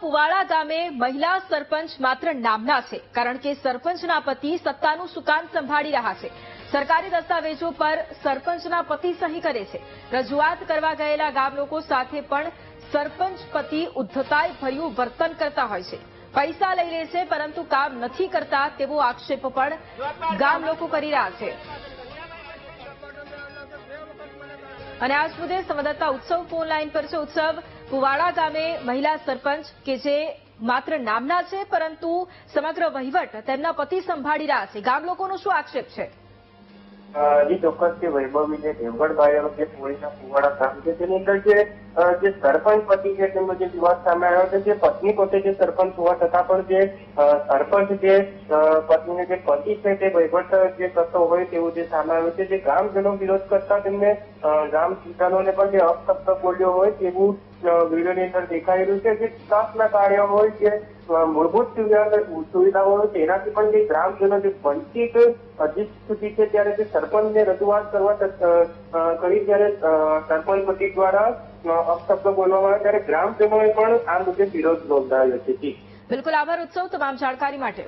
પુવાડા ગામે મહિલા સરપંચ માત્ર નામના છે, કારણ કે સરપંચના પતિ સત્તાનું સુકાન સંભાળી રહ્યા છે. સરકારી દસ્તાવેજો પર સરપંચના પતિ સહી કરે છે. રજૂઆત કરવા ગયેલા ગામ લોકો સાથે પણ સરપંચ પતિ ઉદ્ધતાઈ ભર્યું વર્તન કરતા હોય છે. પૈસા લઈ લે છે, પરંતુ કામ નથી કરતા તેવો આક્ષેપ પણ ગામ લોકો કરી રહ્યા છે. અને આજ મુદ્દે સંવાદદાતા ઉત્સવ ફોન લાઈન પર છે. ઉત્સવ કુવાડા ગામે મહિલા સરપંચ કે જે માત્ર નામના છે, પરંતુ સમગ્ર વહીવટ તેમના પતિ સંભાળી રહ્યા છે. ગામ લોકોનો શું આક્ષેપ છે? ચોક્કસ કે વૈભવી જે દેવગઢ જે પોલીસના કુવાડા ગામ છે તેની અંદર જે જે સરપંચ પતિ છે, તેમનો જે વિવાદ સામે આવ્યો છે, જે પત્ની પોતે જે સરપંચ હોવા છતાં પણ જે સરપંચ જે પત્નીને જે પતિ છે, તે વહીવટ જે કરતો હોય તેવું જે સામે આવ્યું છે, જે ગ્રામજનો વિરોધ કરતા તેમને ગ્રામ કિસાનોને પણ જે અપશબ્દ બોલ્યો હોય તેવું વિડીયોની અંદર દેખાઈ રહ્યું છે, જે વિકાસના કાર્યો હોય, જે મૂળભૂત સુવિધા, સુવિધાઓ તેનાથી પણ જે ગ્રામજનો જે વંચિત સુધી છે, ત્યારે જે સરપંચને રજૂઆત કરવા કરી, ત્યારે સરપંચ પતિ દ્વારા અપશબ્દો બોલવામાં આવે ત્યારે ગ્રામજનોએ પણ આ મુદ્દે વિરોધ નોંધાવ્યો છે. બિલકુલ આભાર ઉત્સવ તમામ જાણકારી માટે.